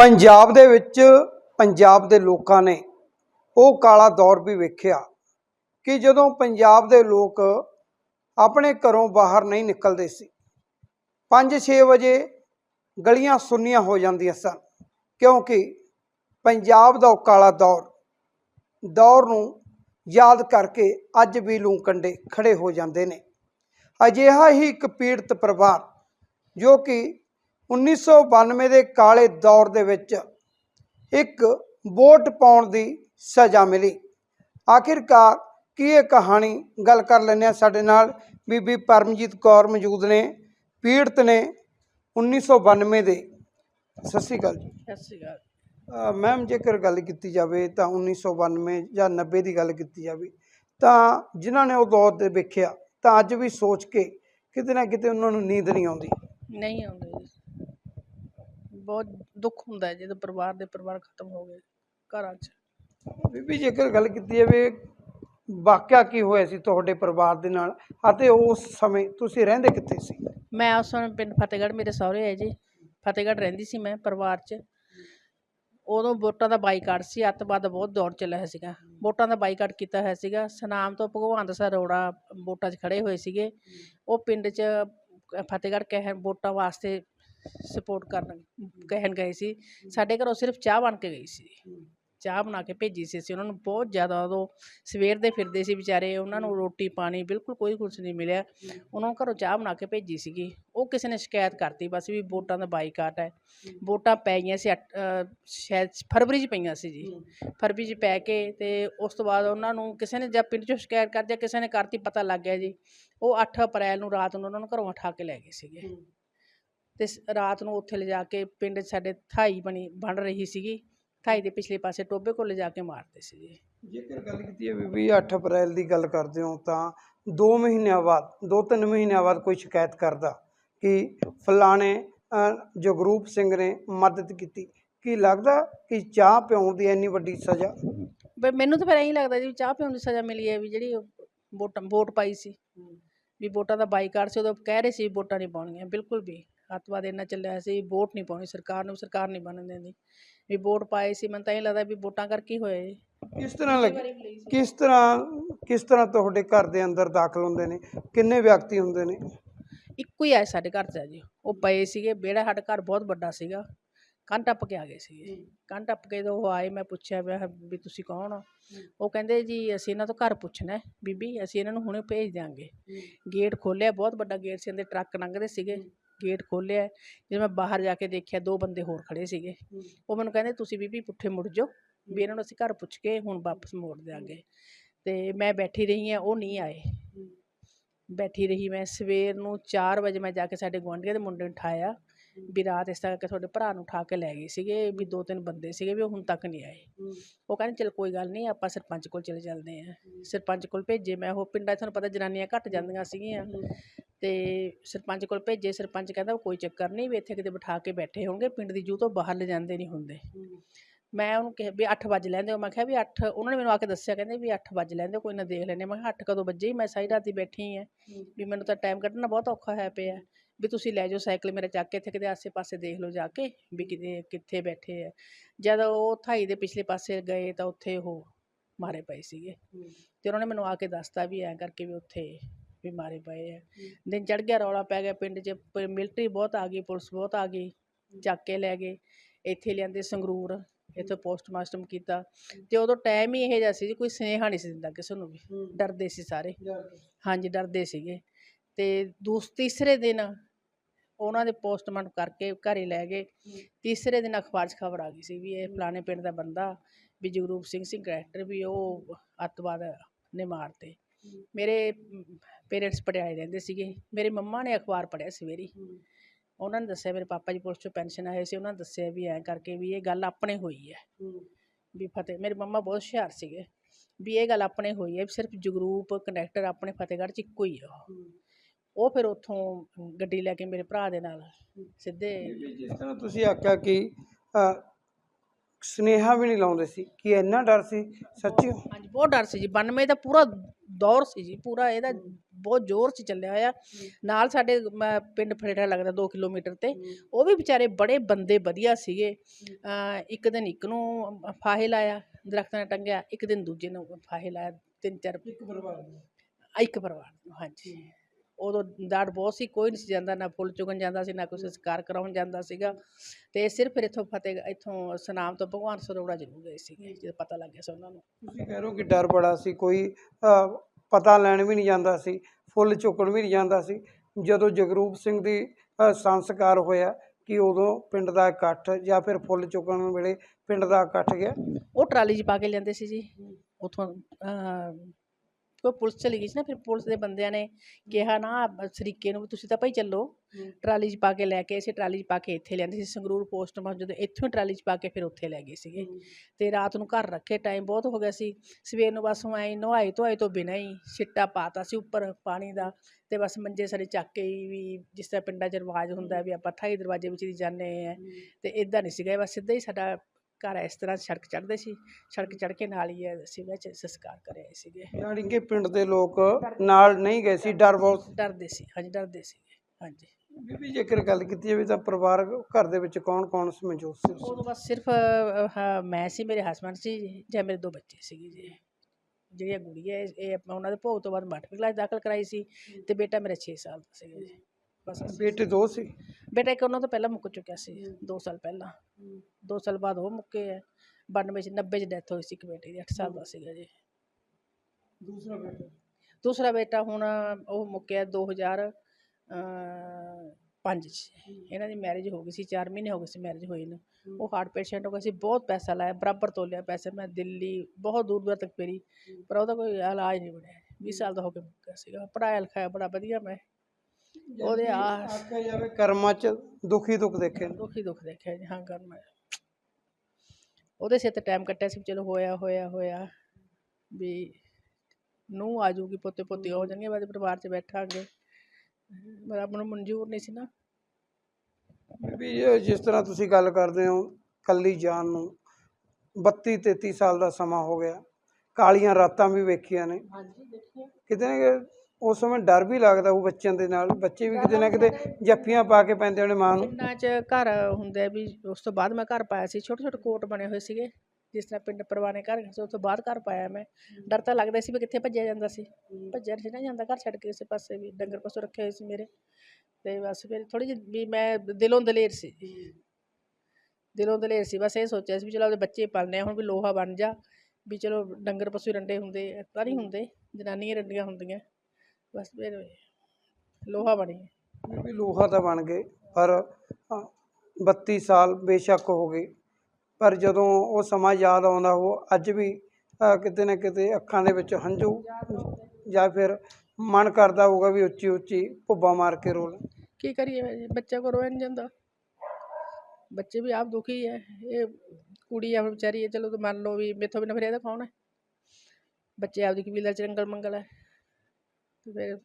ਪੰਜਾਬ ਦੇ ਵਿੱਚ ਪੰਜਾਬ ਦੇ ਲੋਕਾਂ ਨੇ ਉਹ ਕਾਲਾ ਦੌਰ ਵੀ ਵੇਖਿਆ ਕਿ ਜਦੋਂ ਪੰਜਾਬ ਦੇ ਲੋਕ ਆਪਣੇ ਘਰੋਂ ਬਾਹਰ ਨਹੀਂ ਨਿਕਲਦੇ ਸੀ 5-6 ਵਜੇ ਗਲੀਆਂ ਸੁੰਨੀਆਂ ਹੋ ਜਾਂਦੀਆਂ ਸਨ, ਕਿਉਂਕਿ ਪੰਜਾਬ ਦਾ ਉਹ ਕਾਲਾ ਦੌਰ ਦੌਰ ਨੂੰ ਯਾਦ ਕਰਕੇ ਅੱਜ ਵੀ ਲੂੰ ਕੰਡੇ ਖੜੇ ਹੋ ਜਾਂਦੇ ਨੇ। ਅਜਿਹਾ ਹੀ ਇੱਕ ਪੀੜਤ ਪਰਿਵਾਰ ਜੋ ਕਿ 1992 ਦੇ ਕਾਲੇ ਦੌਰ ਦੇ ਵਿੱਚ ਇੱਕ ਵੋਟ ਪਾਉਣ ਦੀ ਸਜ਼ਾ ਮਿਲੀ। ਆਖਿਰਕਾਰ ਕੀ ਇਹ ਕਹਾਣੀ ਗੱਲ ਕਰ ਲੈਂਦੇ ਹਾਂ ਸਾਡੇ ਨਾਲ? ਬੀਬੀ ਪਰਮਜੀਤ ਕੌਰ ਮੌਜੂਦ ਨੇ ਪੀੜਤ ਨੇ 1992 ਦੇ। ਸਤਿ ਸ਼੍ਰੀ ਅਕਾਲ ਜੀ। ਸਤਿ ਸ਼੍ਰੀ ਅਕਾਲ। ਮੈਮ ਜੇਕਰ ਗੱਲ ਕੀਤੀ ਜਾਵੇ ਤਾਂ 1992 ਜਾਂ 90 ਦੀ ਗੱਲ ਕੀਤੀ ਜਾਵੇ ਤਾਂ ਜਿਨ੍ਹਾਂ ਨੇ ਉਹ ਦੌਰ ਦੇ ਵੇਖਿਆ ਤਾਂ ਅੱਜ ਵੀ ਸੋਚ ਕੇ ਕਿਤੇ ਨਾ ਕਿਤੇ ਉਹਨਾਂ ਨੂੰ ਨੀਂਦ ਨਹੀਂ ਆਉਂਦੀ। ਨਹੀਂ ਆਉਂਦੇ। ਬਹੁਤ ਦੁੱਖ ਹੁੰਦਾ ਜਦੋਂ ਪਰਿਵਾਰ ਦੇ ਪਰਿਵਾਰ ਖਤਮ ਹੋ ਗਏ ਘਰਾਂ 'ਚ। ਬੀਬੀ ਜੇਕਰ ਗੱਲ ਕੀਤੀ ਜਾਵੇ ਵਾਕਿਆ ਕੀ ਹੋਇਆ ਸੀ ਤੁਹਾਡੇ ਪਰਿਵਾਰ ਦੇ ਨਾਲ? ਅਤੇ ਉਸ ਸਮੇਂ ਤੁਸੀਂ ਰਹਿੰਦੇ ਕਿੱਥੇ ਸੀ? ਮੈਂ ਉਸ ਸਮੇਂ ਪਿੰਡ ਫਤਿਹਗੜ੍ਹ ਮੇਰੇ ਸਹੁਰੇ ਹੈ ਜੀ। ਫਤਿਹਗੜ੍ਹ ਰਹਿੰਦੀ ਸੀ ਮੈਂ ਪਰਿਵਾਰ 'ਚ। ਉਦੋਂ ਵੋਟਾਂ ਦਾ ਬਾਈਕਾਟ ਸੀ ਅੱਤਵਾਦ ਬਹੁਤ ਦੌਰ ਚੱਲਿਆ ਹੋਇਆ ਸੀਗਾ। ਵੋਟਾਂ ਦਾ ਬਾਈਕਾਟ ਕੀਤਾ ਹੋਇਆ ਸੀਗਾ। ਸਨਾਮ ਤੋਂ ਭਗਵੰਤ ਸਿੰਘ ਅਰੋੜਾ ਵੋਟਾਂ 'ਚ ਖੜੇ ਹੋਏ ਸੀਗੇ। ਉਹ ਪਿੰਡ 'ਚ ਫਤਿਹਗੜ੍ਹ ਕਹਿ ਵੋਟਾਂ ਵਾਸਤੇ ਸਪੋਰਟ ਕਰਨ ਕਹਿਣ ਗਏ ਸੀ। ਸਾਡੇ ਘਰੋਂ ਸਿਰਫ ਚਾਹ ਬਣ ਕੇ ਗਈ ਸੀ। ਚਾਹ ਬਣਾ ਕੇ ਭੇਜੀ ਸੀ ਅਸੀਂ। ਉਹਨਾਂ ਨੂੰ ਬਹੁਤ ਜ਼ਿਆਦਾ ਉਦੋਂ ਸਵੇਰ ਦੇ ਫਿਰਦੇ ਸੀ ਵਿਚਾਰੇ। ਉਹਨਾਂ ਨੂੰ ਰੋਟੀ ਪਾਣੀ ਬਿਲਕੁਲ ਕੋਈ ਕੁਝ ਨਹੀਂ ਮਿਲਿਆ। ਉਹਨਾਂ ਨੂੰ ਘਰੋਂ ਚਾਹ ਬਣਾ ਕੇ ਭੇਜੀ ਸੀਗੀ। ਉਹ ਕਿਸੇ ਨੇ ਸ਼ਿਕਾਇਤ ਕਰਤੀ ਬਸ ਵੀ ਵੋਟਾਂ ਦਾ ਬਾਈਕਾਟ ਹੈ। ਵੋਟਾਂ ਪੈ ਗਈਆਂ ਸੀ ਸ਼ਾਇਦ ਫਰਵਰੀ 'ਚ ਪਈਆਂ ਸੀ ਜੀ। ਫਰਵਰੀ 'ਚ ਪੈ ਕੇ ਤੇ ਉਸ ਤੋਂ ਬਾਅਦ ਉਹਨਾਂ ਨੂੰ ਕਿਸੇ ਨੇ ਜਦ ਪਿੰਡ 'ਚੋਂ ਸ਼ਿਕਾਇਤ ਕਰ ਜਾਂ ਕਿਸੇ ਨੇ ਕਰਤੀ ਪਤਾ ਲੱਗ ਗਿਆ ਜੀ। ਉਹ 8 ਅਪ੍ਰੈਲ ਨੂੰ ਰਾਤ ਨੂੰ ਉਹਨਾਂ ਨੂੰ ਘਰੋਂ ਉਠਾ ਕੇ ਲੈ ਗਏ ਸੀਗੇ। ਤੇ ਰਾਤ ਨੂੰ ਉੱਥੇ ਲਿਜਾ ਕੇ ਪਿੰਡ ਸਾਡੇ ਥਾਈ ਬਣੀ ਬਣ ਰਹੀ ਸੀਗੀ। ਥਾਈ ਦੇ ਪਿਛਲੇ ਪਾਸੇ ਟੋਬੇ ਕੋਲ ਲਿਜਾ ਕੇ ਮਾਰਦੇ ਸੀ ਜੀ ਜੇਕਰ ਗੱਲ ਕੀਤੀ ਜਾਵੇ ਵੀ 8 ਅਪ੍ਰੈਲ ਦੀ ਗੱਲ ਕਰਦੇ ਹੋ ਤਾਂ 2 ਮਹੀਨਿਆਂ ਬਾਅਦ 2-3 ਮਹੀਨਿਆਂ ਬਾਅਦ ਕੋਈ ਸ਼ਿਕਾਇਤ ਕਰਦਾ ਕਿ ਫਲਾਣੇ ਜਗਰੂਪ ਸਿੰਘ ਨੇ ਮਦਦ ਕੀਤੀ। ਕੀ ਲੱਗਦਾ ਕਿ ਚਾਹ ਪਿਉਣ ਦੀ ਇੰਨੀ ਵੱਡੀ ਸਜ਼ਾ? ਬਈ ਮੈਨੂੰ ਤਾਂ ਫਿਰ ਐਂ ਲੱਗਦਾ ਜੀ ਚਾਹ ਪਿਉਣ ਦੀ ਸਜ਼ਾ ਮਿਲੀ ਹੈ ਵੀ ਜਿਹੜੀ ਵੋਟਾਂ ਵੋਟ ਪਾਈ ਸੀ। ਵੀ ਵੋਟਾਂ ਦਾ ਬਾਈਕਾਟ ਸੀ ਉਦੋਂ ਕਹਿ ਰਹੇ ਸੀ ਵੋਟਾਂ ਨਹੀਂ ਪਾਉਣੀਆਂ ਬਿਲਕੁਲ ਵੀ। ਅੱਤਵਾਦ ਇੰਨਾ ਚੱਲਿਆ ਸੀ ਵੋਟ ਨਹੀਂ ਪਾਉਣੀ ਸਰਕਾਰ ਨੂੰ ਸਰਕਾਰ ਨਹੀਂ ਬਣਨ ਦਿੰਦੀ। ਵੀ ਵੋਟ ਪਾਏ ਸੀ ਮੈਨੂੰ ਤਾਂ ਇਹ ਲੱਗਦਾ ਵੀ ਵੋਟਾਂ ਕਰਕੇ ਹੀ ਹੋਇਆ ਜੀ ਕਿਸ ਤਰ੍ਹਾਂ ਲੱਗ ਕਿਸ ਤਰ੍ਹਾਂ ਕਿਸ ਤਰ੍ਹਾਂ ਤੁਹਾਡੇ ਘਰ ਦੇ ਅੰਦਰ ਦਾਖਲ ਹੁੰਦੇ ਨੇ? ਕਿੰਨੇ ਵਿਅਕਤੀ ਹੁੰਦੇ ਨੇ? ਇੱਕੋ ਹੀ ਆਏ ਸਾਡੇ ਘਰ 'ਚ ਆ ਜੀ। ਉਹ ਪਏ ਸੀਗੇ ਵਿਹੜਾ ਸਾਡਾ ਘਰ ਬਹੁਤ ਵੱਡਾ ਸੀਗਾ। ਕੰਨ ਟੱਪ ਕੇ ਆ ਗਏ ਸੀਗੇ। ਕੰਨ ਟੱਪ ਕੇ ਜਦੋਂ ਉਹ ਆਏ ਮੈਂ ਪੁੱਛਿਆ ਵੀ ਤੁਸੀਂ ਕੌਣ ਆ? ਉਹ ਕਹਿੰਦੇ ਜੀ ਅਸੀਂ ਇਹਨਾਂ ਤੋਂ ਘਰ ਪੁੱਛਣਾ ਹੈ ਬੀਬੀ ਅਸੀਂ ਇਹਨਾਂ ਨੂੰ ਹੁਣੇ ਭੇਜ ਦਿਆਂਗੇ। ਗੇਟ ਖੋਲ੍ਹਿਆ ਬਹੁਤ ਵੱਡਾ ਗੇਟ ਸੀ ਅੰਦਰ ਟਰੱਕ ਲੰਘਦੇ ਸੀਗੇ। ਗੇਟ ਖੋਲ੍ਹਿਆ ਜਦੋਂ ਮੈਂ ਬਾਹਰ ਜਾ ਕੇ ਦੇਖਿਆ ਦੋ ਬੰਦੇ ਹੋਰ ਖੜੇ ਸੀਗੇ। ਉਹ ਮੈਨੂੰ ਕਹਿੰਦੇ ਤੁਸੀਂ ਬੀਬੀ ਪੁੱਠੇ ਮੁੜ ਜਾਓ ਵੀ ਇਹਨਾਂ ਨੂੰ ਅਸੀਂ ਘਰ ਪੁੱਛ ਕੇ ਹੁਣ ਵਾਪਸ ਮੋੜ ਦਿਆਂਗੇ। ਤੇ ਮੈਂ ਬੈਠੀ ਰਹੀ ਹਾਂ ਉਹ ਨਹੀਂ ਆਏ। ਬੈਠੀ ਰਹੀ ਮੈਂ ਸਵੇਰ ਨੂੰ 4 ਵਜੇ ਮੈਂ ਜਾ ਕੇ ਸਾਡੇ ਗੁਆਂਢੀਆਂ ਦੇ ਮੁੰਡੇ ਨੂੰ ਉਠਾਇਆ ਵੀ ਰਾਤ ਇਸ ਤਰ੍ਹਾਂ ਕਰਕੇ ਤੁਹਾਡੇ ਭਰਾ ਨੂੰ ਉਠਾ ਕੇ ਲੈ ਗਏ ਸੀਗੇ ਵੀ ਦੋ ਤਿੰਨ ਬੰਦੇ ਸੀਗੇ ਵੀ ਉਹ ਹੁਣ ਤੱਕ ਨਹੀਂ ਆਏ। ਉਹ ਕਹਿੰਦੇ ਚਲ ਕੋਈ ਗੱਲ ਨਹੀਂ ਆਪਾਂ ਸਰਪੰਚ ਕੋਲ ਚਲੇ ਚੱਲਦੇ ਹਾਂ। ਸਰਪੰਚ ਕੋਲ ਭੇਜੇ ਮੈਂ ਉਹ ਪਿੰਡਾਂ ਤੁਹਾਨੂੰ ਪਤਾ ਜਨਾਨੀਆਂ ਘੱਟ ਜਾਂਦੀਆਂ ਸੀਗੀਆਂ। ਤੇ ਸਰਪੰਚ ਕੋਲ ਭੇਜੇ ਸਰਪੰਚ ਕਹਿੰਦਾ ਕੋਈ ਚੱਕਰ ਨਹੀਂ ਵੀ ਇੱਥੇ ਕਿਤੇ ਬਿਠਾ ਕੇ ਬੈਠੇ ਹੋਣਗੇ ਪਿੰਡ ਦੀ ਜੂ ਤੋਂ ਬਾਹਰ ਲੈ ਜਾਂਦੇ ਨਹੀਂ ਹੁੰਦੇ। ਮੈਂ ਉਹਨੂੰ ਕਿਹਾ ਵੀ 8 ਵਜੇ ਲੈਂਦੇ ਹੋ ਮੈਂ ਕਿਹਾ ਵੀ 8 ਉਹਨਾਂ ਨੇ ਮੈਨੂੰ ਆ ਕੇ ਦੱਸਿਆ ਕਹਿੰਦੇ ਵੀ 8 ਵਜੇ ਲੈਂਦੇ ਕੋਈ ਨਾ ਦੇਖ ਹਾਂ। ਮੈਂ ਕਿਹਾ 8 ਕਦੋਂ ਵੱਜੇ? ਮੈਂ ਸਾਰੀ ਰਾਤ ਬੈਠੀ ਹਾਂ। ਵੀ ਮੈਨੂੰ ਤਾਂ ਟਾਈਮ ਕੱਢਣਾ ਬਹੁਤ ਔਖਾ ਹੋਇਆ ਪਿਆ। ਵੀ ਤੁਸੀਂ ਲੈ ਜਾਓ ਸਾਈਕਲ ਮੇਰਾ ਚੱਕ ਕੇ ਇੱਥੇ ਕਿਤੇ ਆਸੇ-ਪਾਸੇ ਦੇਖ ਲਓ ਜਾ ਕੇ ਵੀ ਕਿਤੇ ਕਿੱਥੇ ਬੈਠੇ ਆ। ਜਦ ਉਹ ਥਾਈ ਦੇ ਪਿਛਲੇ ਪਾਸੇ ਗਏ ਤਾਂ ਉੱਥੇ ਉਹ ਮਾਰੇ ਪਏ ਸੀਗੇ। ਤੇ ਉਹਨਾਂ ਨੇ ਮੈਨੂੰ ਆ ਕੇ ਦੱਸਤਾ ਵੀ ਐਂ ਕਰਕੇ ਵੀ ਉੱਥੇ ਵੀ ਮਾਰੇ ਪਏ ਆ। ਦਿਨ ਚੜ ਗਿਆ ਰੌਲਾ ਪੈ ਗਿਆ ਪਿੰਡ 'ਚ ਪ- ਮਿਲਟਰੀ ਬਹੁਤ ਆ ਗਈ ਪੁਲਿਸ ਬਹੁਤ ਆ ਗਈ ਚੱਕ ਕੇ ਲੈ ਗਏ ਇੱਥੇ ਲਿਆਂਦੇ ਸੰਗਰੂਰ ਇੱਥੇ ਪੋਸਟਮਾਸਟਮ ਕੀਤਾ ਤੇ ਉਦੋਂ ਟਾਈਮ ਹੀ ਇਹ ਜਿਹਾ ਸੀ ਜੀ ਕੋਈ ਸੁਨੇਹਾ ਨਹੀਂ ਸੀ ਦਿੰਦਾ ਕਿਸੇ ਨੂੰ ਵੀ ਡਰਦੇ ਸੀ ਸਾਰੇ। ਹਾਂਜੀ ਡਰਦੇ ਸੀਗੇ। ਤੇ ਦੂਸ ਤੀਸਰੇ ਦਿਨ ਉਹਨਾਂ ਦੇ ਪੋਸਟਮਾਰਟਮ ਕਰਕੇ ਘਰੇ ਲੈ ਗਏ। ਤੀਸਰੇ ਦਿਨ ਅਖਬਾਰ 'ਚ ਖਬਰ ਆ ਗਈ ਸੀ ਵੀ ਇਹ ਫਲਾਣੇ ਪਿੰਡ ਦਾ ਬੰਦਾ ਵੀ ਜਗਰੂਪ ਸਿੰਘ ਸਿੰਘ ਕਰੈਕਟਰ ਵੀ ਉਹ ਅੱਤਵਾਦ ਨੇ ਮਾਰਤੇ। ਮੇਰੇ ਪੇਰੈਂਟਸ ਪਟਿਆਲੇ ਰਹਿੰਦੇ ਸੀਗੇ। ਮੇਰੇ ਮੰਮਾ ਨੇ ਅਖਬਾਰ ਪੜ੍ਹਿਆ ਸਵੇਰੇ। ਉਹਨਾਂ ਨੇ ਦੱਸਿਆ ਮੇਰੇ ਪਾਪਾ ਜੀ ਪੁਲਿਸ ਚੋਂ ਪੈਨਸ਼ਨ ਆਏ ਸੀ ਉਹਨਾਂ ਨੇ ਦੱਸਿਆ ਵੀ ਐਂ ਕਰਕੇ ਵੀ ਇਹ ਗੱਲ ਆਪਣੇ ਹੋਈ ਹੈ। ਵੀ ਫਤਿਹ ਮੇਰੇ ਮੰਮਾ ਬਹੁਤ ਹੁਸ਼ਿਆਰ ਸੀਗੇ। ਵੀ ਇਹ ਗੱਲ ਆਪਣੇ ਹੋਈ ਹੈ ਵੀ ਸਿਰਫ ਜਗਰੂਪ ਕੰਡਕਟਰ ਆਪਣੇ ਫਤਿਹਗੜ੍ਹ 'ਚ ਇੱਕੋ ਹੀ ਆ ਉਹ। ਉਹ ਫਿਰ ਉੱਥੋਂ ਗੱਡੀ ਲੈ ਕੇ ਮੇਰੇ ਭਰਾ ਦੇ ਨਾਲ ਸਿੱਧੇ ਜਿਸ ਤਰ੍ਹਾਂ ਤੁਸੀਂ ਆਖਿਆ ਕਿ ਅ, ਸੁਨੇਹਾ ਵੀ ਨਹੀਂ ਲਾਉਂਦੇ ਸੀ ਕੀ ਇੰਨਾ ਡਰ ਸੀ ਸੱਚੀ? ਹਾਂਜੀ ਬਹੁਤ ਡਰ ਸੀ ਜੀ। 92 ਦਾ ਪੂਰਾ ਦੌਰ ਸੀ ਜੀ ਪੂਰਾ ਇਹਦਾ ਬਹੁਤ ਜ਼ੋਰ ਸੀ ਚੱਲਿਆ ਹੋਇਆ। ਨਾਲ ਸਾਡੇ ਮ, ਪਿੰਡ ਫਰੇੜਾ ਲੱਗਦਾ 2 ਕਿਲੋਮੀਟਰ ਤੇ। ਉਹ ਵੀ ਵਿਚਾਰੇ ਬੜੇ ਬੰਦੇ ਵਧੀਆ ਸੀਗੇ। ਅਹ ਇੱਕ ਦਿਨ ਇੱਕ ਨੂੰ ਫਾਹੇ ਲਾਇਆ ਦਰਖਤਾਂ ਨਾਲ ਟੰਗਿਆ ਇੱਕ ਦਿਨ ਦੂਜੇ ਨੂੰ ਫਾਹੇ ਲਾਇਆ ਤਿੰਨ ਚਾਰ ਇੱਕ ਪਰਿਵਾਰ ਇੱਕ ਪਰਿਵਾਰ ਨੂੰ ਹਾਂਜੀ। ਉਦੋਂ ਦਾੜ ਬਹੁਤ ਸੀ ਕੋਈ ਨਹੀਂ ਸੀ ਜਾਂਦਾ ਨਾ ਫੁੱਲ ਚੁਗਣ ਜਾਂਦਾ ਸੀ ਨਾ ਕੋਈ ਸੰਸਕਾਰ ਕਰਾਉਣ ਜਾਂਦਾ ਸੀਗਾ। ਤੇ ਸਿਰਫ ਇੱਥੋਂ ਫਤਿਹ ਇੱਥੋਂ ਸਨਾਮ ਤੋਂ ਭਗਵਾਨ ਸਰੋਵਰਾ ਜ਼ਰੂਰ ਗਏ ਸੀਗੇ ਜਦੋਂ ਪਤਾ ਲੱਗ ਗਿਆ ਸੀ ਉਹਨਾਂ ਨੂੰ। ਤੁਸੀਂ ਕਹਿ ਰਹੇ ਹੋ ਕਿ ਡਰ ਬੜਾ ਸੀ ਕੋਈ ਪਤਾ ਲੈਣ ਵੀ ਨਹੀਂ ਜਾਂਦਾ ਸੀ ਫੁੱਲ ਚੁੱਕਣ ਵੀ ਨਹੀਂ ਜਾਂਦਾ ਸੀ। ਜਦੋਂ ਜਗਰੂਪ ਸਿੰਘ ਦੀ ਸੰਸਕਾਰ ਹੋਇਆ ਕਿ ਉਦੋਂ ਪਿੰਡ ਦਾ ਇਕੱਠ ਜਾਂ ਫਿਰ ਫੁੱਲ ਚੁੱਕਣ ਵੇਲੇ ਪਿੰਡ ਦਾ ਇਕੱਠ ਗਿਆ। ਉਹ ਟਰਾਲੀ 'ਚ ਪਾ ਕੇ ਲੈਂਦੇ ਸੀ ਜੀ। ਉਥੋਂ ਕੋਈ ਪੁਲਿਸ ਚਲੀ ਗਈ ਸੀ ਨਾ ਫਿਰ ਪੁਲਿਸ ਦੇ ਬੰਦਿਆਂ ਨੇ ਕਿਹਾ ਨਾ ਸਰੀਕੇ ਨੂੰ ਵੀ ਤੁਸੀਂ ਤਾਂ ਭਾਈ ਚੱਲੋ। ਟਰਾਲੀ 'ਚ ਪਾ ਕੇ ਲੈ ਕੇ ਅਸੀਂ ਟਰਾਲੀ 'ਚ ਪਾ ਕੇ ਇੱਥੇ ਲੈਂਦੇ ਸੀ। ਸੰਗਰੂਰ ਪੋਸਟ ਮਾ ਜਦੋਂ ਇੱਥੋਂ ਹੀ ਟਰਾਲੀ 'ਚ ਪਾ ਕੇ ਫਿਰ ਉੱਥੇ ਲੈ ਗਏ ਸੀਗੇ। ਤੇ ਰਾਤ ਨੂੰ ਘਰ ਰੱਖੇ ਟਾਈਮ ਬਹੁਤ ਹੋ ਗਿਆ ਸੀ। ਸਵੇਰ ਨੂੰ ਬਸ ਐਂ ਨਹਾਈ ਧੋਆਈ ਤੋਂ ਬਿਨਾਂ ਹੀ ਛਿੱਟਾ ਪਾਤਾ ਸੀ ਉੱਪਰ ਪਾਣੀ ਦਾ ਤੇ ਬਸ ਮੰਜੇ ਸਾਰੇ ਚੱਕ ਕੇ ਹੀ ਵੀ ਜਿਸ ਤਰ੍ਹਾਂ ਪਿੰਡਾਂ 'ਚ ਰਿਵਾਜ ਹੁੰਦਾ ਵੀ ਆਪਾਂ ਠਾਈ ਦਰਵਾਜ਼ੇ ਵਿੱਚ ਦੀ ਜਾਂਦੇ ਆ ਤੇ ਇਦਾਂ ਨਹੀਂ ਸੀਗਾ ਬਸ ਸਿੱਧਾ ਹੀ ਸਾਡਾ ਘਰ ਇਸ ਤਰ੍ਹਾਂ ਸੜਕ ਚੜ੍ਹਦੇ ਸੀ ਸੜਕ ਚੜ੍ਹ ਕੇ ਨਾਲ ਹੀ ਅਸੀਂ ਵਿੱਚ ਸੰਸਕਾਰ ਕਰੇ ਆਏ ਸੀਗੇ। ਯਾਨੀ ਕਿ ਪਿੰਡ ਦੇ ਲੋਕ ਨਾਲ ਨਹੀਂ ਗਏ ਸੀ ਡਰ ਬਹੁਤ ਡਰਦੇ ਸੀ ਹਾਂਜੀ ਡਰਦੇ ਸੀਗੇ ਹਾਂਜੀ। ਬੀਬੀ ਜੇਕਰ ਗੱਲ ਕੀਤੀ ਜਾਵੇ ਤਾਂ ਪਰਿਵਾਰ ਘਰ ਦੇ ਵਿੱਚ ਕੌਣ ਕੌਣ ਸੀ ਮੌਜੂਦ ਸੀ ਉਦੋਂ ਬਸ ਸਿਰਫ ਮੈਂ ਸੀ ਮੇਰੇ ਹਸਬੰਡ ਸੀ ਜਾਂ ਮੇਰੇ ਦੋ ਬੱਚੇ ਸੀਗੇ ਜੀ। ਜਿਹੜੀ ਇਹ ਗੁੜੀ ਹੈ ਇਹ ਆਪਾਂ ਉਹਨਾਂ ਦੇ ਭੋਗ ਤੋਂ ਬਾਅਦ ਮੱਠਵੀਂ ਕਲਾਸ ਦਾਖਲ ਕਰਾਈ ਸੀ ਤੇ ਬੇਟਾ ਮੇਰਾ 6 ਸਾਲ ਦਾ ਸੀਗਾ ਜੀ। ਬਸ ਅਸੀਂ- ਬੇਟੇ ਦੋ ਸੀ। ਬੇਟਾ ਇੱਕ ਉਹਨਾਂ ਤੋਂ ਪਹਿਲਾਂ ਮੁੱਕ ਚੁੱਕਿਆ ਸੀ 2 ਸਾਲ ਪਹਿਲਾਂ। 2 ਸਾਲ ਬਾਅਦ ਉਹ ਮੁੱਕੇ ਹੈ 92 ਚ 90 ਚ ਡੈਥ ਹੋਈ ਸੀ ਇੱਕ ਬੇਟੇ ਦੀ 8 ਸਾਲ ਦਾ ਸੀਗਾ ਜੀ। ਦੂਸਰਾ ਬੇਟਾ? ਦੂਸਰਾ ਬੇਟਾ ਹੁਣ ਉਹ ਮੁੱਕਿਆ 2000 ਅਹ, ਪੰਜ ਚ। ਇਹਨਾਂ ਦੀ ਮੈਰਿਜ ਹੋ ਗਈ ਸੀ 4 ਮਹੀਨੇ ਹੋ ਗਏ ਸੀ ਮੈਰਿਜ ਹੋਈ ਨੂੰ। ਉਹ ਹਾਰਟ ਪੇਸ਼ੈਂਟ ਹੋ ਗਿਆ ਸੀ ਬਹੁਤ ਪੈਸਾ ਲਾਇਆ ਬਰਾਬਰ ਤੋਲਿਆ ਪੈਸੇ ਮੈਂ ਦਿੱਲੀ ਬਹੁਤ ਦੂਰ ਦੂਰ ਤੱਕ ਫੇਰੀ ਪਰ ਉਹਦਾ ਕੋਈ ਇਲਾਜ ਨਹੀਂ ਬਣਿਆ। 20 ਸਾਲ ਦਾ ਹੋ ਕੇ ਮੁੱਕਿਆ ਸੀਗਾ। ਪੜਾਇਆ ਲਿਖਾਇਆ ਬੜਾ ਵਧੀਆ ਮੈਂ। ਉਹਦੇ ਆ ਆਖਿਆ ਜਾਵੇ ਕਰਮਾਂ 'ਚ ਦੁਖੀ ਦੁੱਖ ਦੇਖੇ ਨੇ। ਦੁੱਖ ਦੁੱਖ ਦੇਖਿਆ ਜੀ ਹਾਂ ਕਰ ਮੈਂ ਉਹਦੇ ਸਿਰ ਤੇ ਟਾਈਮ ਕੱਟਿਆ ਸੀ ਵੀ ਚਲੋ ਹੋਇਆ ਹੋਇਆ ਹੋਇਆ। ਵੀ ਨੂੰ ਆ ਜਾਊਗੀ ਪੋਤੇ ਪੋਤੀ ਹੋ ਜਾਣਗੇ ਬਾਅਦ ਪਰਿਵਾਰ 'ਚ ਬੈਠਾਂਗੇ। ਪਰ ਆਪ ਨੂੰ ਮਨਜ਼ੂਰ ਨਹੀਂ ਸੀ ਨਾ। ਜੀ, ਜਿਸ ਤਰ੍ਹਾਂ ਤੁਸੀਂ ਗੱਲ ਕਰਦੇ ਹੋ ਕੱਲੀ ਜਾਨ ਨੂੰ 32 33 ਸਾਲ ਦਾ ਸਮਾਂ ਹੋ ਗਿਆ। ਕਾਲੀਆਂ ਰਾਤਾਂ ਵੀ ਵੇਖੀਆਂ ਨੇ। ਹਾਂਜੀ ਕਿਤੇ ਨਾ ਕਿਤੇ ਉਸ ਸਮੇਂ ਡਰ ਵੀ ਲੱਗਦਾ ਉਹ ਬੱਚਿਆਂ ਦੇ ਨਾਲ, ਬੱਚੇ ਵੀ ਕਿਤੇ ਨਾ ਕਿਤੇ ਜੱਫੀਆਂ ਪਾ ਕੇ ਪੈਂਦੇ ਹੋਣੇ ਮਾਂ ਨੂੰ। ਪਿੰਡਾਂ 'ਚ ਘਰ ਹੁੰਦੇ ਆ ਵੀ ਉਸ ਤੋਂ ਬਾਅਦ ਮੈਂ ਘਰ ਪਾਇਆ ਸੀ, ਛੋਟੇ ਛੋਟੇ ਕੋਟ ਬਣੇ ਹੋਏ ਸੀਗੇ, ਜਿਸ ਤਰ੍ਹਾਂ ਪਿੰਡ ਪਰਵਾਨੇ ਘਰ ਸੀ, ਉਸ ਤੋਂ ਬਾਅਦ ਘਰ ਪਾਇਆ ਮੈਂ। ਡਰ ਤਾਂ ਲੱਗਦਾ ਸੀ ਵੀ ਕਿੱਥੇ ਭੱਜਿਆ ਜਾਂਦਾ ਸੀ। ਭੱਜਿਆ ਨਹੀਂ ਸੀ ਨਾ ਜਾਂਦਾ, ਘਰ ਛੱਡ ਕੇ ਕਿਸੇ ਪਾਸੇ ਵੀ, ਡੰਗਰ ਪਸ਼ੂ ਰੱਖੇ ਹੋਏ ਸੀ ਮੇਰੇ। ਤੇ ਬਸ ਫਿਰ ਥੋੜੀ ਜਿਹੀ ਵੀ ਮੈਂ ਦਿਲੋਂ ਦਲੇਰ ਸੀ। ਦਿਲੋਂ ਦਲੇਰ ਸੀ, ਬਸ ਇਹ ਸੋਚਿਆ ਸੀ ਵੀ ਚਲੋ ਆਪਦੇ ਬੱਚੇ ਪਾਲਨੇ ਆ, ਹੁਣ ਵੀ ਲੋਹਾ ਬਣ ਜਾ, ਵੀ ਚਲੋ ਡੰਗਰ ਪਸ਼ੂ ਰੰਡੇ ਹੁੰਦੇ ਤਾਂ ਨਹੀਂ ਹੁੰਦੇ, ਜਨਾਨੀਆਂ ਰੰਡੀਆਂ ਹੁੰਦੀਆਂ। ਬਸ ਫਿਰ ਲੋਹਾ ਬਣੀ ਵੀ ਲੋਹਾ ਤਾਂ ਬਣ ਗਏ ਪਰ ਅ, 32 ਸਾਲ ਬੇਸ਼ੱਕ ਹੋ ਗਏ ਪਰ ਜਦੋਂ ਉਹ ਸਮਾਂ ਯਾਦ ਆਉਂਦਾ ਉਹ ਅੱਜ ਵੀ ਕਿਤੇ ਨਾ ਕਿਤੇ ਅੱਖਾਂ ਦੇ ਵਿੱਚ ਹੰਝੂ ਜਾਂ ਫਿਰ ਮਨ ਕਰਦਾ ਹੋਊਗਾ ਵੀ ਉੱਚੀ ਉੱਚੀ ਭੁੱਬਾ ਮਾਰ ਕੇ ਰੋਲ। ਕੀ ਕਰੀਏ ਜੀ, ਬੱਚਾ ਕੋ ਰੋਇਆ ਨਹੀਂ ਜਾਂਦਾ। ਬੱਚੇ ਵੀ ਆਪ ਦੁਖੀ ਹੈ ਇਹ ਕੁੜੀ ਆ ਵਿਚਾਰੀ ਹੈ ਚਲੋ ਤੇ ਮੰਨ ਲਓ ਵੀ ਮੇਥੋਂ ਬਿਨਾਂ ਫਿਰ ਇਹਦਾ ਕੌਣ ਹੈ ਬੱਚੇ ਆਪਦੀ ਕਬੀਲਾ ਚ ਰੰਗਲ ਮੰਗਲ ਹੈ ਫਿਰ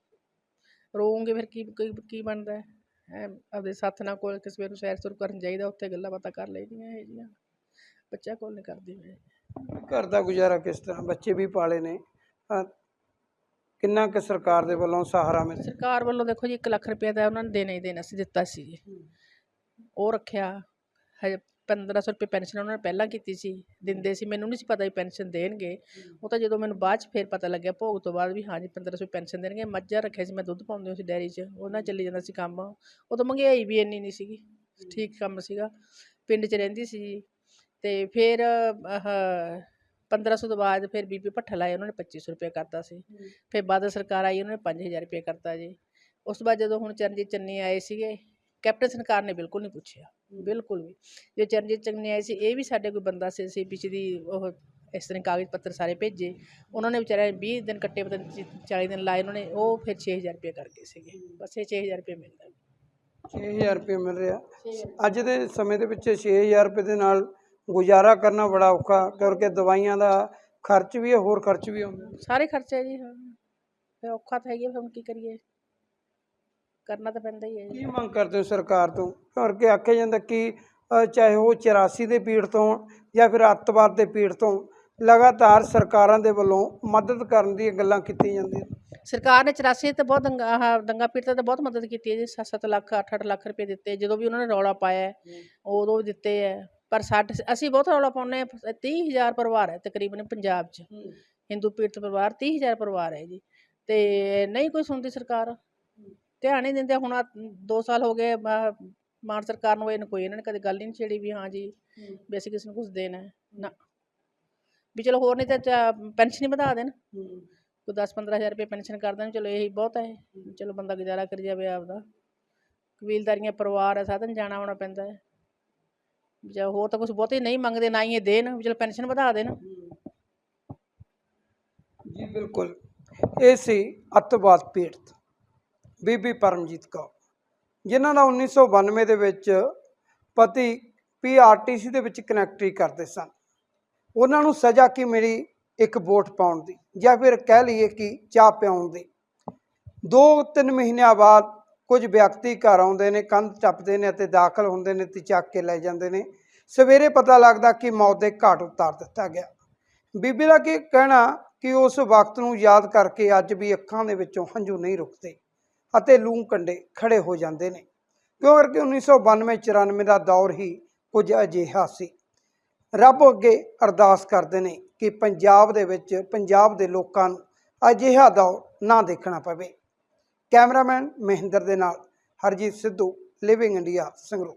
ਰੋਉਂਗੇ ਫਿਰ ਕੀ ਕੀ ਕੀ ਬਣਦਾ ਹੈ? ਆਪਦੇ ਸਾਥ ਨਾਲ ਕੋਲ ਕਿਸੇ ਵੇਲੇ ਨੂੰ ਸੈਰ ਸੁਰ ਕਰਨ ਜਾਈਦਾ ਉੱਥੇ ਗੱਲਾਂ ਬਾਤਾਂ ਕਰ ਲਈਦੀਆਂ ਇਹ ਜੀਆਂ ਬੱਚਾ ਕੋਲ ਨਹੀਂ ਕਰਦੀ ਮੈਂ। ਘਰ ਦਾ ਗੁਜ਼ਾਰਾ ਕਿਸ ਤਰ੍ਹਾਂ? ਬੱਚੇ ਵੀ ਪਾਲੇ ਨੇ। ਕਿੰਨਾ ਕੁ ਸਰਕਾਰ ਦੇ ਵੱਲੋਂ ਸਹਾਰਾ ਮਿਲ ਸਰਕਾਰ ਵੱਲੋਂ ਦੇਖੋ ਜੀ 1 ਲੱਖ ਰੁਪਏ ਦਾ ਉਹਨਾਂ ਨੇ ਦੇਣਾ ਹੀ ਦੇਣਾ ਸੀ ਦਿੱਤਾ ਸੀ। ਜੀ ਉਹ ਰੱਖਿਆ ਹਜੇ 1500 ਰੁਪਏ ਪੈਨਸ਼ਨ ਉਹਨਾਂ ਨੇ ਪਹਿਲਾਂ ਕੀਤੀ ਸੀ ਦਿੰਦੇ ਸੀ ਮੈਨੂੰ ਨਹੀਂ ਸੀ ਪਤਾ ਵੀ ਪੈਨਸ਼ਨ ਦੇਣਗੇ। ਉਹ ਤਾਂ ਜਦੋਂ ਮੈਨੂੰ ਬਾਅਦ ਚ ਫਿਰ ਪਤਾ ਲੱਗਿਆ ਭੋਗ ਤੋਂ ਬਾਅਦ ਵੀ ਹਾਂਜੀ 1500 ਪੈਨਸ਼ਨ ਦੇਣਗੇ ਮੱਝਾਂ ਰੱਖਿਆ ਸੀ ਮੈਂ ਦੁੱਧ ਪਾਉਂਦੀ ਹੁੰਦੀ ਸੀ ਡੈਰੀ 'ਚ ਉਹਨਾਂ ਚੱਲੀ ਜਾਂਦਾ ਸੀ ਕੰਮ। ਉਦੋਂ ਮਹਿੰਗਾਈ ਵੀ ਇੰਨੀ ਨਹੀਂ ਸੀਗੀ ਠੀਕ ਕੰਮ ਸੀਗਾ ਪਿੰਡ 'ਚ ਰਹਿੰਦੀ ਸੀ ਜੀ। ਤੇ ਫਿਰ ਆਹ 1500 ਤੋਂ ਬਾਅਦ ਫਿਰ ਬੀਬੀ ਭੱਠਾ ਲਾਇਆ ਉਹਨਾਂ ਨੇ 2500 ਰੁਪਏ ਕਰਤਾ ਸੀ। ਫਿਰ ਬਾਦਲ ਸਰਕਾਰ ਆਈ ਉਹਨਾਂ ਨੇ 5000 ਰੁਪਏ ਕਰਤਾ ਜੀ। ਉਸ ਤੋਂ ਬਾਅਦ ਜਦੋਂ ਹੁਣ ਚਰਨਜੀਤ ਚੰਨੀ ਆਏ ਸੀਗੇ ਕੈਪਟਨ ਸਰਕਾਰ ਨੇ ਬਿਲਕੁਲ ਨਹੀਂ ਪੁੱਛਿਆ। ਬਿਲਕੁਲ ਵੀ। ਜੋ ਚਰਨਜੀਤ ਚੰਨੀ ਆਏ ਸੀ ਇਹ ਵੀ ਸਾਡੇ ਕੋਈ ਬੰਦਾ ਸੀ ਸੀ ਪਿਛ ਦੀ ਉਹ ਇਸ ਤਰ੍ਹਾਂ ਕਾਗਜ਼ ਪੱਤਰ ਸਾਰੇ ਭੇਜੇ। ਉਹਨਾਂ ਨੇ ਵਿਚਾਰਿਆਂ ਨੇ 20 ਦਿਨ ਕੱਟੇ ਪਤਾ ਨਹੀਂ 40 ਦਿਨ ਲਾਏ ਉਹਨਾਂ ਨੇ ਉਹ ਫਿਰ 6000 ਰੁਪਏ ਕਰ ਗਏ ਸੀਗੇ ਬਸ ਇਹ 6000 ਰੁਪਏ ਮਿਲਦਾ 6000 ਰੁਪਏ ਮਿਲ ਰਿਹਾ। ਅੱਜ ਦੇ ਸਮੇਂ ਦੇ ਵਿੱਚ 6000 ਰੁਪਏ ਦੇ ਨਾਲ ਗੁਜ਼ਾਰਾ ਕਰਨਾ ਬੜਾ ਔਖਾ ਕਿਉਂਕਿ ਦਵਾਈਆਂ ਦਾ ਖਰਚ ਵੀ ਹੈ ਹੋਰ ਖਰਚ ਵੀ ਆਉਂਦੇ ਸਾਰੇ ਖਰਚੇ ਜੀ ਹਾਂ। ਫਿਰ ਔਖਾ ਤਾਂ ਹੈਗੀ ਫਿਰ ਹੁਣ ਕੀ ਕਰੀਏ? ਕਰਨਾ ਤਾਂ ਪੈਂਦਾ ਹੀ ਹੈ ਜੀ। ਕੀ ਮੰਗ ਕਰਦੇ ਹੋ ਸਰਕਾਰ ਤੋਂ? ਕਿਉਂਕਿ ਆਖਿਆ ਜਾਂਦਾ ਕਿ ਅ, ਚਾਹੇ ਉਹ 84 ਦੇ ਪੀੜ ਤੋਂ ਜਾਂ ਫਿਰ ਅੱਤਵਾਦ ਦੇ ਪੀੜ ਤੋਂ ਲਗਾਤਾਰ ਸਰਕਾਰਾਂ ਦੇ ਵੱਲੋਂ ਮਦਦ ਕਰਨ ਦੀਆਂ ਗੱਲਾਂ ਕੀਤੀਆਂ ਜਾਂਦੀਆਂ ਸਰਕਾਰ ਨੇ 84 ਤੇ ਬਹੁਤ ਦੰਗਾ ਆਹ ਦੰਗਾ ਪੀੜਤਾਂ ਤੇ ਬਹੁਤ ਮਦਦ ਕੀਤੀ ਹੈ ਜੀ। 7-7 ਲੱਖ 8-8 ਲੱਖ ਰੁਪਏ ਦਿੱਤੇ ਜਦੋਂ ਵੀ ਉਹਨਾਂ ਨੇ ਰੌਲਾ ਪਾਇਆ ਹੈ, ਉਦੋਂ ਵੀ ਦਿੱਤੇ ਹੈ। ਪਰ ਸਾਡੇ ਅਸੀਂ ਬਹੁਤ ਰੌਲਾ ਪਾਉਂਦੇ ਹਾਂ 30000 ਪਰਿਵਾਰ ਹੈ ਤਕਰੀਬਨ ਪੰਜਾਬ 'ਚ। ਹਿੰਦੂ ਪੀੜਤ ਪਰਿਵਾਰ 30000 ਪਰਿਵਾਰ ਹੈ ਜੀ। ਤੇ ਨਹੀਂ ਕੋਈ ਸੁਣਦੀ ਸਰਕਾਰ। ਧਿਆਨ ਹੀ ਨਹੀਂ ਦਿੰਦੇ ਹੁਣ 2 ਸਾਲ ਹੋ ਗਏ ਆਹ ਮਾਨ ਸਰਕਾਰ ਨੂੰ ਇਹਨੂੰ ਕੋਈ ਇਹਨਾਂ ਨੇ ਕਦੇ ਗੱਲ ਹੀ ਨਹੀਂ ਛੇੜੀ ਵੀ ਹਾਂ ਜੀ ਵੀ ਅਸੀਂ ਕਿਸੇ ਨੂੰ ਕੁਝ ਦੇਣਾ ਹੈ ਨਾ। ਵੀ ਚਲੋ ਹੋਰ ਨਹੀਂ ਤਾਂ ਪੈਨਸ਼ਨ ਹੀ ਵਧਾ ਦੇਣ। ਕੋਈ 10-15000 ਰੁਪਏ ਪੈਨਸ਼ਨ ਕਰ ਦੇਣ ਚਲੋ ਇਹੀ ਬਹੁਤ ਹੈ ਚਲੋ ਬੰਦਾ ਗੁਜ਼ਾਰਾ ਕਰੀ ਜਾਵੇ ਆਪਦਾ। ਕਬੀਲਦਾਰੀਆਂ ਪਰਿਵਾਰ ਹੈ ਸਾਧਨ ਜਾਣਾ ਆਉਣਾ ਪੈਂਦਾ ਹੈ। ਜਾਂ ਹੋਰ ਤਾਂ ਕੁਝ ਬਹੁਤੇ ਨਹੀਂ ਮੰਗਦੇ ਨਾ ਹੀ ਇਹ ਦੇਣ ਵੀ ਚਲੋ ਪੈਨਸ਼ਨ ਵਧਾ ਦੇਣ। ਜੀ ਬਿਲਕੁਲ। ਇਹ ਸੀ ਅੱਤਵਾਦ ਪੀੜਤ। ਬੀਬੀ ਪਰਮਜੀਤ ਕੌਰ, ਜਿਨ੍ਹਾਂ ਦਾ 1992 ਦੇ ਵਿੱਚ ਪਤੀ ਪੀਆਰਟੀਸੀ ਦੇ ਵਿੱਚ ਕਨੈਕਟਰੀ ਕਰਦੇ ਸਨ। ਉਹਨਾਂ ਨੂੰ ਸਜ਼ਾ ਕੀ ਮਿਲੀ ਇੱਕ ਵੋਟ ਪਾਉਣ ਦੀ ਜਾਂ ਫਿਰ ਕਹਿ ਲਈਏ ਕਿ ਚਾਹ ਪਿਆਉਣ ਦੀ। ਦੋ ਤਿੰਨ ਮਹੀਨਿਆਂ ਬਾਅਦ ਕੁਝ ਵਿਅਕਤੀ ਘਰ ਆਉਂਦੇ ਨੇ, ਕੰਧ ਟੱਪਦੇ ਨੇ ਅਤੇ ਦਾਖਲ ਹੁੰਦੇ ਨੇ ਤੇ ਚੱਕ ਕੇ ਲੈ ਜਾਂਦੇ ਨੇ। ਸਵੇਰੇ ਪਤਾ ਲੱਗਦਾ ਕਿ ਮੌਤ ਦੇ ਘਾਟ ਉਤਾਰ ਦਿੱਤਾ ਗਿਆ। ਬੀਬੀ ਦਾ ਕੀ ਕਹਿਣਾ ਕਿ ਉਸ ਵਕਤ ਨੂੰ ਯਾਦ ਕਰਕੇ ਅੱਜ ਵੀ ਅੱਖਾਂ ਦੇ ਵਿੱਚੋਂ ਹੰਝੂ ਨਹੀਂ ਰੁਕਦੇ। ਅਤੇ ਲੂੰ ਕੰਡੇ ਖੜੇ ਹੋ ਜਾਂਦੇ ਨੇ। ਕਿਉਂ ਕਰਕੇ 1992 94 ਦਾ ਦੌਰ ਹੀ ਕੁਝ ਅਜਿਹਾ ਸੀ। ਰੱਬ ਅੱਗੇ ਅਰਦਾਸ ਕਰਦੇ ਨੇ ਕਿ ਪੰਜਾਬ ਦੇ ਵਿੱਚ ਪੰਜਾਬ ਦੇ ਲੋਕਾਂ ਨੂੰ ਅਜਿਹਾ ਦੌਰ ਨਾ ਦੇਖਣਾ ਪਵੇ। ਕੈਮਰਾਮੈਨ ਮਹਿੰਦਰ ਦੇ ਨਾਲ ਹਰਜੀਤ ਸਿੱਧੂ ਲਿਵਿੰਗ ਇੰਡੀਆ ਸੰਗਰੂਰ।